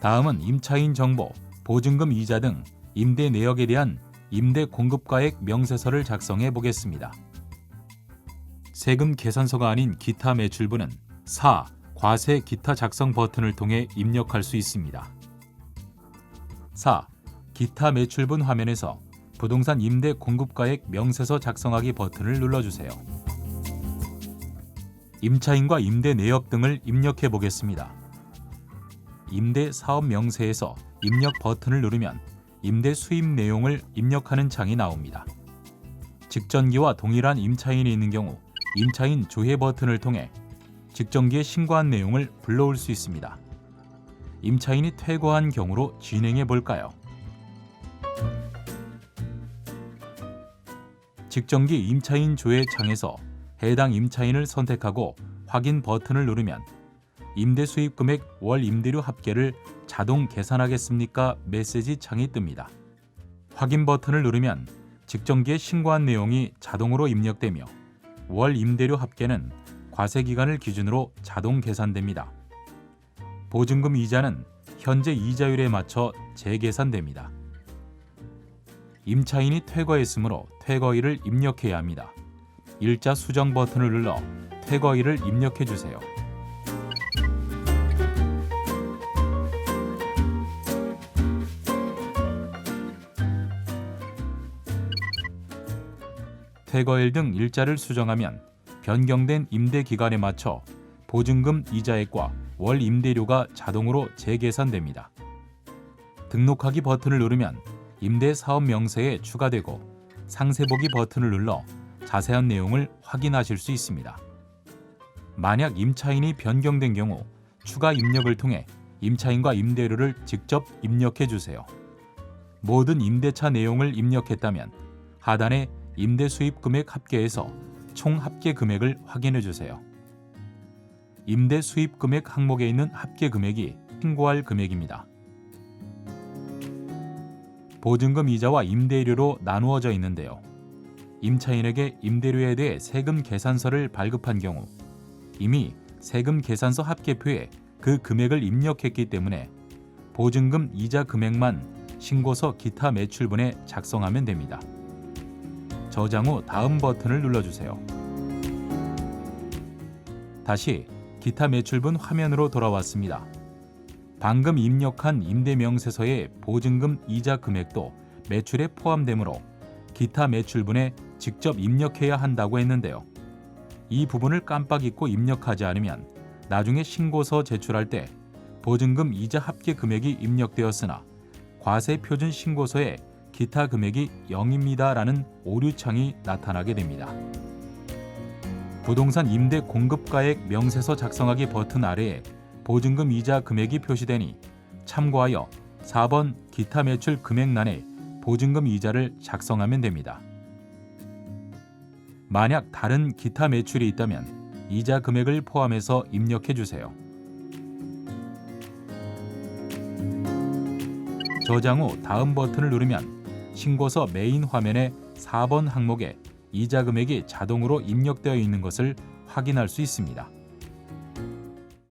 다음은 임차인 정보, 보증금 이자 등 임대 내역에 대한 임대 공급가액 명세서를 작성해 보겠습니다. 세금 계산서가 아닌 기타 매출분은 4. 과세 기타 작성 버튼을 통해 입력할 수 있습니다. 4. 기타 매출분 화면에서 부동산 임대 공급가액 명세서 작성하기 버튼을 눌러주세요. 임차인과 임대 내역 등을 입력해 보겠습니다. 임대 사업 명세에서 입력 버튼을 누르면 임대 수입 내용을 입력하는 창이 나옵니다. 직전기와 동일한 임차인이 있는 경우 임차인 조회 버튼을 통해 직전기에 신고한 내용을 불러올 수 있습니다. 임차인이 퇴거한 경우로 진행해 볼까요? 직전기 임차인 조회 창에서 해당 임차인을 선택하고 확인 버튼을 누르면 임대 수입 금액 월 임대료 합계를 자동 계산하겠습니까? 메시지 창이 뜹니다. 확인 버튼을 누르면 직전기에 신고한 내용이 자동으로 입력되며 월 임대료 합계는 과세 기간을 기준으로 자동 계산됩니다. 보증금 이자는 현재 이자율에 맞춰 재계산됩니다. 임차인이 퇴거했으므로 퇴거일을 입력해야 합니다. 일자 수정 버튼을 눌러 퇴거일을 입력해 주세요. 퇴거일 등 일자를 수정하면 변경된 임대 기간에 맞춰 보증금 이자액과 월 임대료가 자동으로 재계산됩니다. 등록하기 버튼을 누르면 임대 사업 명세에 추가되고 상세 보기 버튼을 눌러 자세한 내용을 확인하실 수 있습니다. 만약 임차인이 변경된 경우 추가 입력을 통해 임차인과 임대료를 직접 입력해 주세요. 모든 임대차 내용을 입력했다면 하단에 임대 수입 금액 합계에서 총 합계 금액을 확인해 주세요. 임대 수입 금액 항목에 있는 합계 금액이 신고할 금액입니다. 보증금 이자와 임대료로 나누어져 있는데요. 임차인에게 임대료에 대해 세금 계산서를 발급한 경우 이미 세금 계산서 합계표에 그 금액을 입력했기 때문에 보증금 이자 금액만 신고서 기타 매출분에 작성하면 됩니다. 저장 후 다음 버튼을 눌러주세요. 다시 기타 매출분 화면으로 돌아왔습니다. 방금 입력한 임대 명세서의 보증금 이자 금액도 매출에 포함되므로 기타 매출분에 직접 입력해야 한다고 했는데요. 이 부분을 깜빡 잊고 입력하지 않으면 나중에 신고서 제출할 때 보증금 이자 합계 금액이 입력되었으나 과세 표준 신고서에 기타 금액이 0입니다라는 오류창이 나타나게 됩니다. 부동산 임대 공급가액 명세서 작성하기 버튼 아래에 보증금 이자 금액이 표시되니 참고하여 4번 기타 매출 금액란에 보증금 이자를 작성하면 됩니다. 만약 다른 기타 매출이 있다면 이자 금액을 포함해서 입력해 주세요. 저장 후 다음 버튼을 누르면 신고서 메인 화면에 4번 항목에 이자 금액이 자동으로 입력되어 있는 것을 확인할 수 있습니다.